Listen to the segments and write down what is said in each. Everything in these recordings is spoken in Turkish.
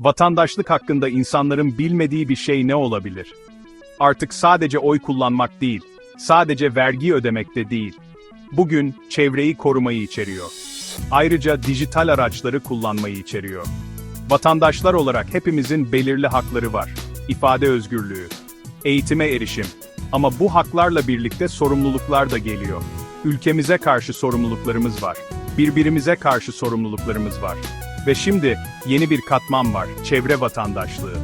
Vatandaşlık hakkında insanların bilmediği bir şey ne olabilir? Artık sadece oy kullanmak değil, sadece vergi ödemek de değil. Bugün çevreyi korumayı içeriyor. Ayrıca dijital araçları kullanmayı içeriyor. Vatandaşlar olarak hepimizin belirli hakları var. İfade özgürlüğü, eğitime erişim. Ama bu haklarla birlikte sorumluluklar da geliyor. Ülkemize karşı sorumluluklarımız var. Birbirimize karşı sorumluluklarımız var. Ve şimdi yeni bir katman var, çevre vatandaşlığı.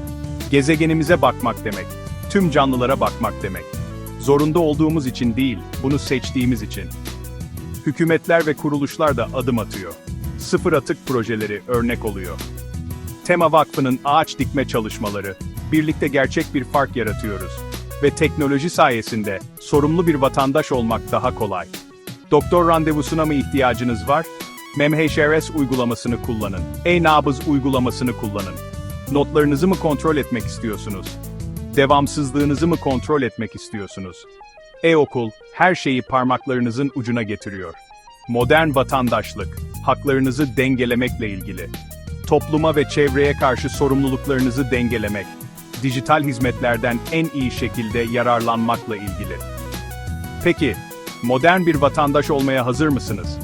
Gezegenimize bakmak demek, tüm canlılara bakmak demek. Zorunda olduğumuz için değil, bunu seçtiğimiz için. Hükümetler ve kuruluşlar da adım atıyor. Sıfır atık projeleri örnek oluyor. Tema Vakfı'nın ağaç dikme çalışmaları, birlikte gerçek bir fark yaratıyoruz. Ve teknoloji sayesinde sorumlu bir vatandaş olmak daha kolay. Doktor randevusuna mı ihtiyacınız var? MemHRS uygulamasını kullanın. E-Nabız uygulamasını kullanın. Notlarınızı mı kontrol etmek istiyorsunuz? Devamsızlığınızı mı kontrol etmek istiyorsunuz? E-Okul, her şeyi parmaklarınızın ucuna getiriyor. Modern vatandaşlık, haklarınızı dengelemekle ilgili. Topluma ve çevreye karşı sorumluluklarınızı dengelemek. Dijital hizmetlerden en iyi şekilde yararlanmakla ilgili. Peki, modern bir vatandaş olmaya hazır mısınız?